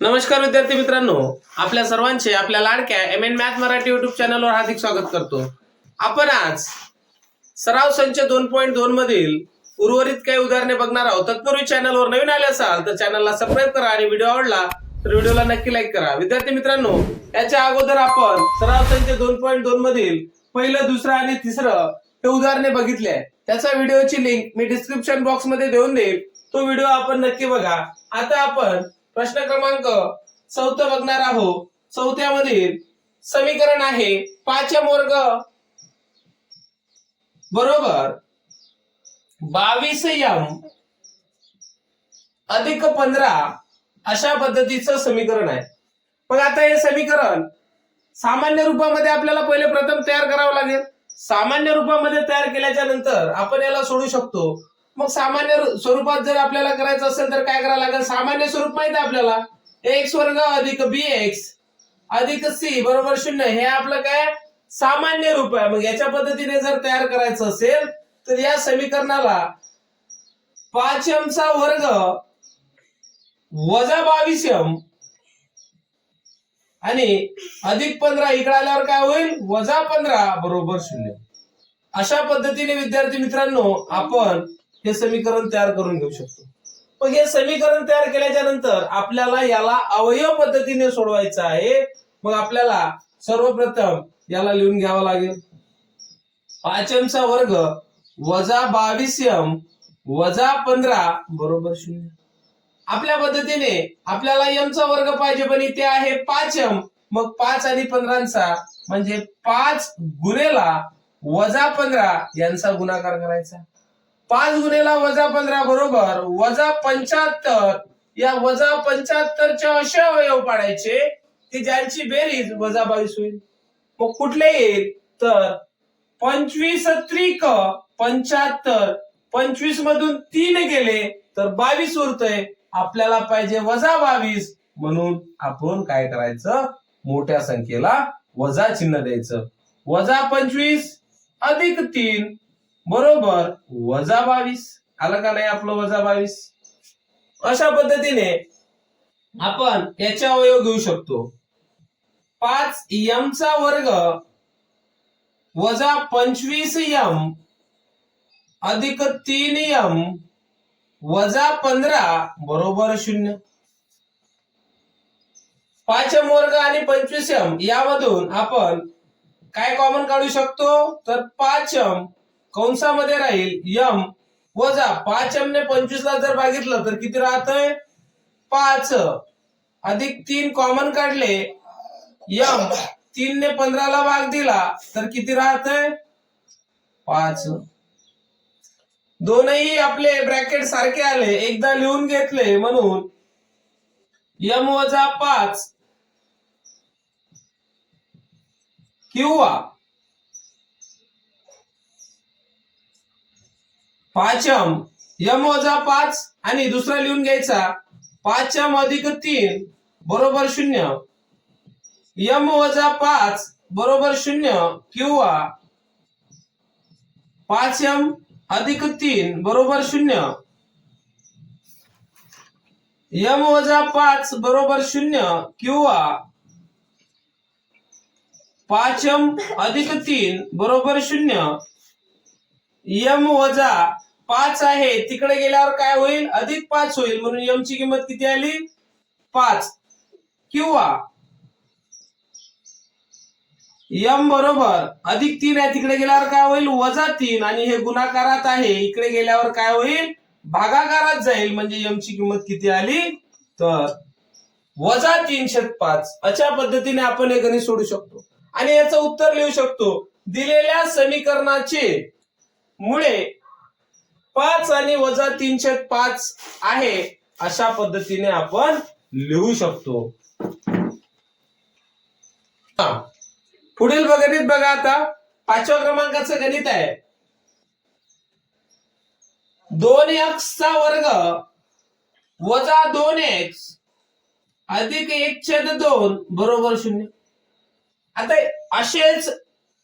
नमस्कार विद्यार्थी मित्रांनो. आपल्या सर्वांचे आपल्या लाडक्या M N math Marathi YouTube चॅनलवर हार्दिक स्वागत करतो. आपण आज सराव संच दोन पॉईंट दोन मधील उर्वरित काही उदाहरणे बघणार आहोत. तत्पूर्वी चॅनलवर नवीन आले असाल तर चॅनलला सबस्क्राईब करा आणि व्हिडिओ आवडला तर व्हिडिओला नक्की लाईक करा. विद्यार्थी मित्रांनो याच्या अगोदर आपण सराव संच दोन पॉईंट दोन मधील पहिलं दुसरं आणि तिसरं हे उदाहरणे बघितले त्याचा व्हिडिओची लिंक मी डिस्क्रिप्शन बॉक्समध्ये देऊन देईल. तो व्हिडिओ आपण नक्की बघा. आता आपण प्रश्न क्रमांक चौथं बघणार आहोत. चौथ्यामधील समीकरण आहे पाच वर्ग. बरोबर. बावीस यम अधिक पंधरा अशा पद्धतीचं समीकरण आहे. मग आता हे समीकरण सामान्य रूपामध्ये आपल्याला पहिले प्रथम तयार करावं लागेल. सामान्य रूपामध्ये तयार केल्याच्यानंतर आपण याला सोडू शकतो. मग सामान्य स्वरूपात जर आपल्याला करायचं असेल तर काय करावं लागेल? सामान्य स्वरूप माहिती आहे आपल्याला. एक्स वर्ग अधिक बी एक्स अधिक सी बरोबर शून्य. हे आपलं काय? सामान्य रूप आहे. मग याच्या पद्धतीने जर तयार करायचं असेल तर या समीकरणाला पाचमचा वर्ग वजा बावीस एम आणि अधिक पंधरा इकडे आल्यावर काय होईल? वजा पंधरा बरोबर शून्य. अशा पद्धतीने विद्यार्थी मित्रांनो आपण हे समीकरण तयार करून घेऊ शकतो. मग हे समीकरण तयार केल्याच्यानंतर आपल्याला याला अवयव पद्धतीने सोडवायचं आहे. मग आपल्याला सर्वप्रथम याला लिहून घ्यावं लागेल. पाचमचा वर्ग वजा बावीस एम वजा पंधरा बरोबर शून्य. आपल्या पद्धतीने आपल्याला यमचा वर्ग पाहिजे पण इथे आहे पाच एम मग पाच आणि पंधरांचा म्हणजे पाच गुन्हेला वजा पंधरा यांचा गुणाकार करायचा. पाच गुन्हेला वजा पंधरा बरोबर वजा पंच्याहत्तर. या वजा पंच्याहत्तरचे असे अवयव पाडायचे की ज्यांची बेरीज वजा बावीस होईल. मग कुठले येईल? तर पंचवीस त्रिक पंच्याहत्तर. पंचवीस मधून तीन गेले तर बावीस उरतंय. आपल्याला पाहिजे वजा बावीस. म्हणून आपण काय करायचं? मोठ्या संख्येला वजा चिन्ह द्यायचं. वजा पंचवीस अधिक तीन. बरोबर. वजा बावीस. आलं का नाही आपलं वजा बावीस? अशा पद्धतीने आपण याचे अवयव घेऊ शकतो. पाच यमचा वर्ग वजा पंचवीस यम अधिक तीन यम वजा पंधरा बरोबर शून्य. पाचम वर्ग आणि पंचवीस यम यामधून आपण काय कॉमन काढू शकतो? तर पाचम कंसामध्ये राहील यम वजा पाच ने पंचवीस ला जर बघितलं तर किती राहतंय? पाच. अधिक तीन कॉमन काढले यम तीन ने पंधराला भाग दिला तर किती राहतंय? पाच. दोनही आपले ब्रॅकेट सारखे आले एकदा लिहून घेतले म्हणून यम वजा पाच. किंवा पाचम. यम वजा पाच आणि दुसरा लिहून घ्यायचा. पाचम अधिक तीन बरोबर शून्य. यम वजा पाच बरोबर शून्य किंवा पाचम अधिक तीन बरोबर शून्य. यम वजा पाच बरोबर शून्य किंवा पाचम अधिक तीन बरोबर शून्य. यम वजा पाच आहे. तिकडे गेल्यावर काय होईल? अधिक पाच होईल. म्हणून यम ची किंमत किती आली? पाच. किंवा यम बरोबर अधिक तीन आहे. तिकडे गेल्यावर काय होईल? वजा तीन. आणि हे गुणाकारात आहे. इकडे गेल्यावर काय होईल? भागाकारात जाईल. म्हणजे यम ची किंमत किती आली? तर वजा तीनशे पाच. अशा पद्धतीने आपण हे गणित सोडू शकतो. आणि याचं उत्तर लिहू शकतो. दिलेल्या समीकरणाचे मुळे पाच आणि वजा तीनशे पाच आहे अशा पद्धतीने आपण लिहू शकतो. हा. पुढील गणित बघा आता. पाचव्या क्रमांकाचं गणित आहे. दोन एक्सचा वर्ग वजा दोन एक्स अधिक एक छेद दोन बरोबर शून्य. आता असेच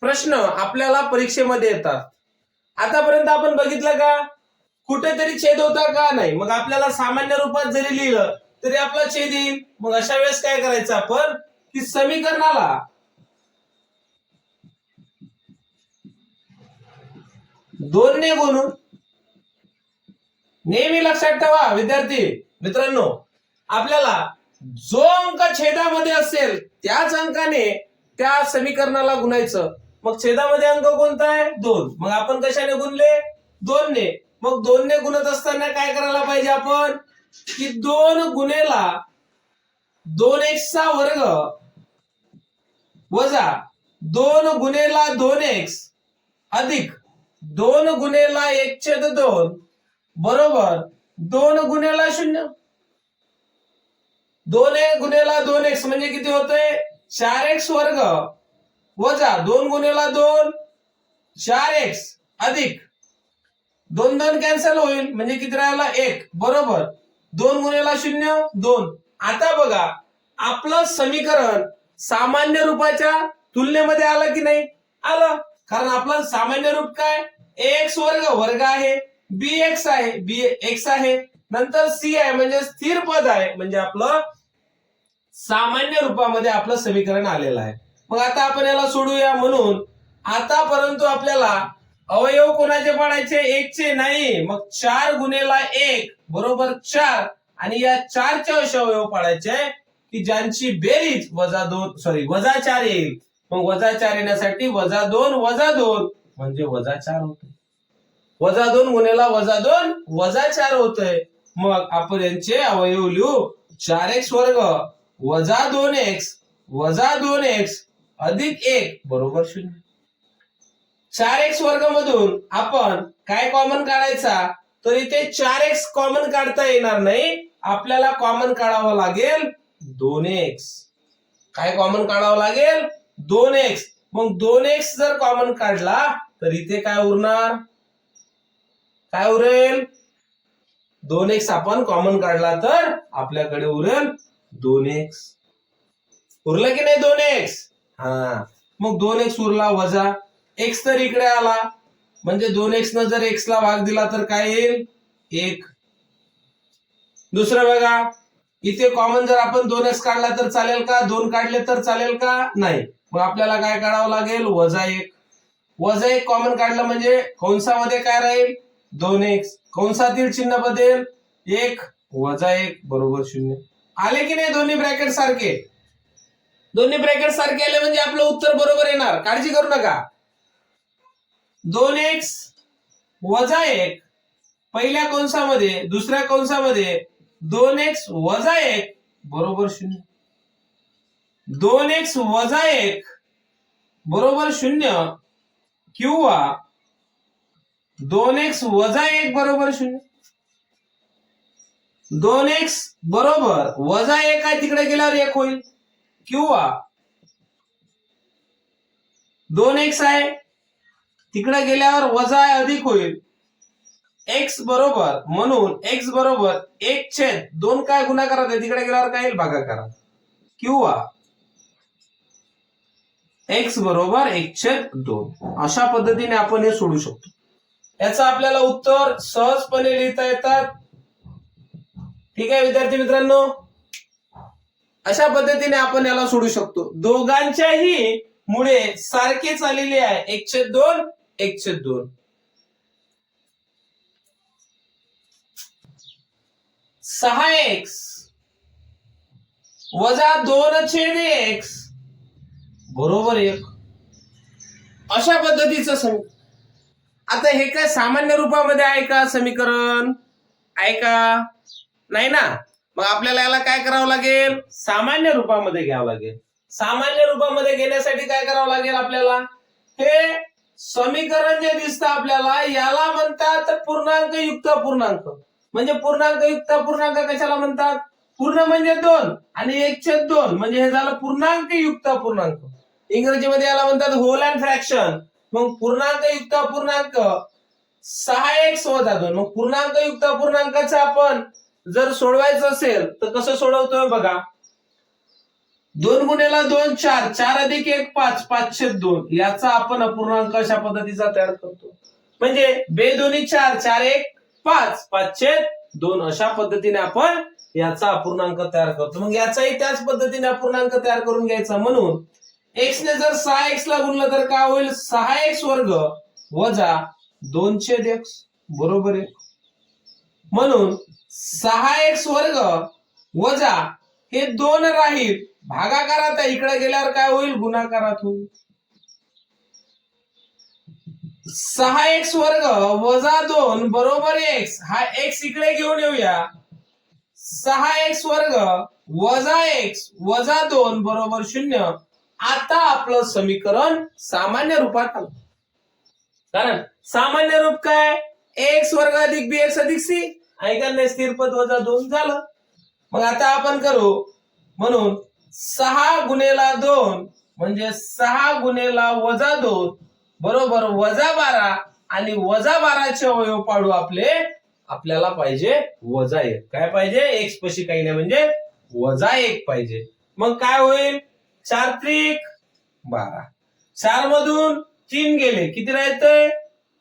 प्रश्न आपल्याला परीक्षेमध्ये येतात. आतापर्यंत आपण बघितलं का? कुठेतरी छेद होता का नाही? मग आपल्याला सामान्य रूपात जरी लिहिलं तरी आपला छेद येईल. मग अशा वेळेस काय करायचं आपण? की समीकरणाला दोन ने गुणून नेहमी लक्षात ठेवा विद्यार्थी मित्रांनो. आपल्याला जो अंक छेदामध्ये असेल त्याच अंकाने त्या समीकरणाला गुणायचं. मग छेदामध्ये अंक कोणता आहे? दोन. मग आपण कशाने गुणले? दोन ने मग दोनने गुणत असताना काय करायला पाहिजे आपण? की दोन गुणेला दोन एक्सचा वर्ग वजा दोन गुणेला दोन एक्स अधिक दोन गुणेला एक छेद दोन बरोबर दोन गुणेला शून्य. दोन एक गुणेला दोन एक्स म्हणजे किती होतंय? चार एक्स वर्ग वजा दोन गुणेला दोन चार एक्स अधिक दोन दोन कॅन्सल होईल म्हणजे किती राहिला? एक. बरोबर. दोन गुणेला शून्य दोन. आता बघा आपलं समीकरण सामान्य रूपाच्या तुलनेमध्ये आलं की नाही? आलं. कारण आपलं सामान्य रूप काय? एक्स वर्ग वर्ग आहे. बी एक्स आहे. बी एक्स आहे. नंतर सी आहे म्हणजे स्थिर पद आहे. म्हणजे आपलं सामान्य रूपामध्ये आपलं समीकरण आलेलं आहे. मग आता आपण याला सोडूया. म्हणून आता आपल्याला अवयव कोणाचे पाडायचे? एकचे नाही. मग चार गुणेला एक बरोबर चार. आणि या चारचे असे अवयव पाडायचे की ज्यांची बेरीज वजा दोन सॉरी वजा चार येईल. मग वजा चार येण्यासाठी वजा दोन वजा दोन. म्हणजे वजा चार होते. वजा दोन गुणेला वजा दोन वजा चार होतय मग आपण यांचे अवयव लिहू. चार एक्स वर्ग वजा दोन एक्स वजा दोन एक्स अधिक एक बरोबर शून्य. चार एक्स वर्ग मधून आपण काय कॉमन काढायचा? तर इथे चार एक्स कॉमन काढता येणार नाही. आपल्याला कॉमन काढावं लागेल दोन एक्स काय कॉमन काढावं लागेल? दोन एक्स मग दोन एक्स जर कॉमन काढला तर इथे काय उरणार? काय उरेल? दोन एक्स आपण कॉमन काढला तर आपल्याकडे उरेल दोन एक्स उरलं की नाही दोन एक्स हा. मग दोन एक्स उरला वजा. एक्स तर इकडे आला. म्हणजे दोन एक्स न जर एक्स ला भाग दिला तर काय येईल? एक. दुसरं बघा. इथे कॉमन जर आपण दोन एक्स काढला तर चालेल का? दोन काढले तर चालेल का? नाही. मग आपल्याला काय काढावं लागेल? वजा एक. वजा एक कॉमन काढलं म्हणजे कंसामध्ये काय राहील? दोन एक्स कंसातील चिन्ह बदल एक. वजा एक. बरोबर शून्य. आले की नाही दोन्ही ब्रॅकेट सारखे? दोन्ही ब्रॅकेट सारखे आले म्हणजे आपलं उत्तर बरोबर येणार. काळजी करू नका. दोन एक्स वजा एक. पहिल्या कंसामध्ये दुसऱ्या कंसामध्ये दोन एक्स वजा एक. बरोबर शून्य. दोन एक्स वजा एक. बरोबर शून्य. किंवा दोन एक्स वजा एक बरोबर शून्य. दोन एक्स बरोबर वजा एक आहे तिकडे गेल्यावर एक होईल. किंवा दोन एक्स आहे तिकडे गेल्यावर वजा अधिक होईल. एक्स बरोबर म्हणून एक्स बरोबर एक छेद दोन काय गुन्हा आहे? तिकडे गेल्यावर काय येईल? करा किंवा एक्स बरोबर एक छेद दोन. अशा पद्धतीने आपण हे सोडू शकतो. याचं आपल्याला उत्तर सहजपणे लिहिता येतात. ठीक आहे विद्यार्थी मित्रांनो? अशा पद्धतीने आपण याला सोडू शकतो. दोघांच्याही मुळे सारखेच आलेले आहे. एकशे दोन एकशे दोन. सहा एक्स. वजा दोन छेद एक्स. बरोबर एक. अशा पद्धतीचं समीकरण आता हे काय सामान्य रूपामध्ये आहे का समीकरण? आहे का? नाही ना? मग आपल्याला याला काय करावं लागेल? सामान्य रूपामध्ये घ्यावं लागेल. सामान्य रूपामध्ये घेण्यासाठी काय करावं लागेल आपल्याला? हे समीकरण जे दिसतं आपल्याला याला म्हणतात पूर्णांक युक्त पूर्णांक. म्हणजे पूर्णांक युक्त पूर्णांक कशाला म्हणतात? पूर्ण म्हणजे दोन आणि एक छेद दोन. म्हणजे हे झालं पूर्णांक युक्त पूर्णांक. इंग्रजीमध्ये याला म्हणतात होल अँड फ्रॅक्शन मग पूर्णांक युक्त पूर्णांक सहा एक्स वजा दोन. मग पूर्णांक युक्त पूर्णांकाचं आपण जर सोडवायचं असेल तर कसं सोडवतोय बघा? दोन गुन्ह्याला दोन चार. चार अधिक एक पाच. पाचशे दोन. याचा आपण अपूर्णांक अशा पद्धतीचा तयार करतो. म्हणजे बे दोन्ही चार चार एक पाच. पाचशे दोन. अशा पद्धतीने आपण याचा अपूर्णांक तयार करतो. मग याचाही त्याच पद्धतीने अपूर्णांक तयार करून घ्यायचा. म्हणून एक्स ने जर सहा एक्स ला गुणलं तर काय होईल? सहा एक्स वर्ग वजा दोनशे एक्स बरोबर आहे. म्हणून सहा एक्स वर्ग वजा हे दोन राहील. भागाकारात आहे इकडे गेल्यावर काय होईल? गुणाकारात होईल. सहा एक्स वर्ग वजा दोन बरोबर एक्स हा एक्स इकडे घेऊन येऊया. सहा एक्स वर्ग वजा एक्स वजा दोन बरोबर शून्य. आता आपलं समीकरण सामान्य रूपात आलं. कारण सामान्य रूप काय? एक्स वर्ग अधिक बी एक्स अधिक सी ऐकायला स्थिरपद वजा दोन झालं. मग आता आपण करू म्हणून सहा गुणेला दोन म्हणजे सहा गुणेला वजा दोन बरोबर वजा बारा आणि वजा बाराचे अवयव पाडू आपले आपल्याला पाहिजे वजा एक. काय पाहिजे? एक्स पशी काही नाही म्हणजे वजा एक पाहिजे. मग काय होईल? चार त्रिक बारा. चार मधून तीन गेले. किती राहते?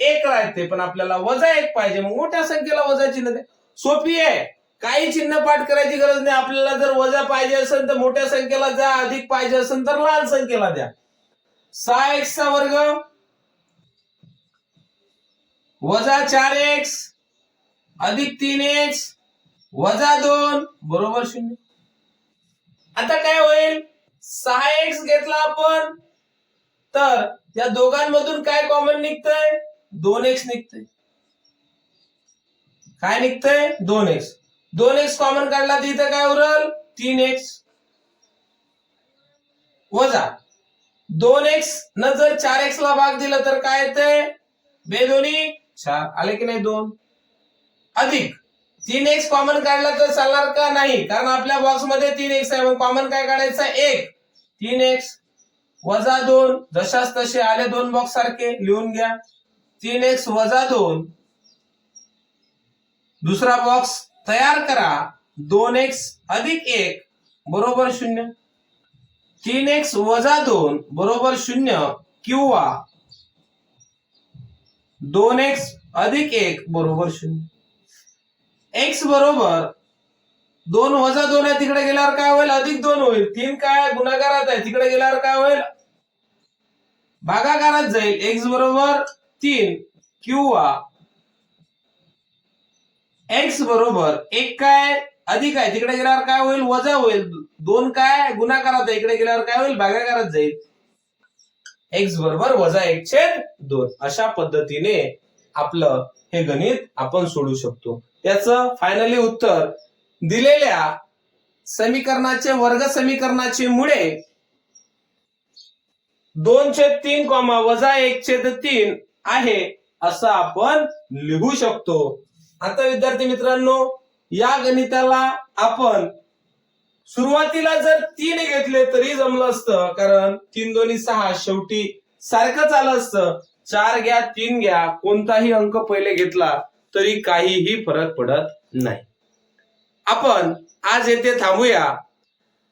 एक राहते. पण आपल्याला वजा एक पाहिजे. मग मोठ्या संख्येला वजा चिन्ह सोपी आहे. काही चिन्ह पाठ करायची गरज नाही. आपल्याला जर वजा पाहिजे असेल तर मोठ्या संख्येला जा अधिक पाहिजे असेल तर लहान संख्येला द्या. सहा एक्स चा वर्ग. वजा चार एक्स अधिक तीन एक्स वजा दोन. बरोबर शून्य. आता काय होईल? सहा एक्स घेतला आपण. तर या दोघांमधून काय कॉमन निघतंय? दोन एक्स निघतंय. काय निघतंय? दोन एक्स दोन एक्स कॉमन काढला तर इथं काय उरल? तीन एक्स वजा. दोन एक्स न जर चार एक्स ला भाग दिला तर काय येते बेदोनी चार. आले की नाही दोन? अधिक. तीन एक्स कॉमन काढला तर चालणार का नाही? कारण आपल्या बॉक्समध्ये तीन एक्स आहे. मग कॉमन काय काढायचं? एक. तीन एक्स वजा दोन. जशाच तसे आले दोन बॉक्स सारखे. लिहून घ्या. तीन एक्स वजा दोन. दुसरा बॉक्स तयार करा. दोन एक्स अधिक एक बरोबर शून्य. तीन एक्स वजा दोन बरोबर शून्य किंवा दोन एक्स अधिक एक बरोबर शून्य. एक्स बरोबर दोन वजा दोन आहे तिकडे गेल्यावर काय होईल? अधिक दोन होईल. तीन काय गुणाकारात आहे. तिकडे गेल्यावर काय होईल? भागाकारात जाईल. एक्स बरोबर तीन किंवा एक्स बरोबर एक काय अधिक आहे तिकडे गेल्यावर काय होईल? वजा होईल. दोन काय? गुणाकारात आहे. इकडे गेल्यावर काय होईल? भागाकारात जाईल. एक्स बरोबर वजा एक छेद दोन. अशा पद्धतीने आपलं हे गणित आपण सोडू शकतो. याचं फायनली उत्तर दिलेल्या समीकरणाचे वर्ग समीकरणाचे मुळे दोन छेद तीन कॉमा वजा एक छेद तीन आहे असं आपण लिहू शकतो. आता विद्यार्थी मित्रांनो या गणिताला आपण सुरुवातीला जर तीन घेतले तरी जमलं असतं कारण तीन दोन्ही सहा शेवटी सारखंच आलं असतं. चार घ्या तीन घ्या कोणताही अंक पहिले घेतला तरी काहीही फरक पडत नाही. आपण आज येथे थांबूया.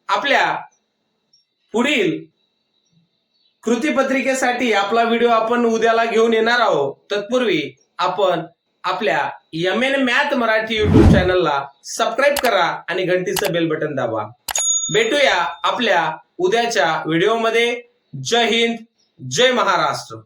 आपल्या पुढील कृतीपत्रिकेसाठी आपला व्हिडिओ आपण उद्याला घेऊन येणार आहोत. तत्पूर्वी आपण आपल्या M N math Marathi YouTube चॅनलला सबस्क्राईब करा आणि घंटीचं बेल बटन दाबा. भेटूया आपल्या उद्याच्या व्हिडिओमध्ये जय हिंद जय महाराष्ट्र.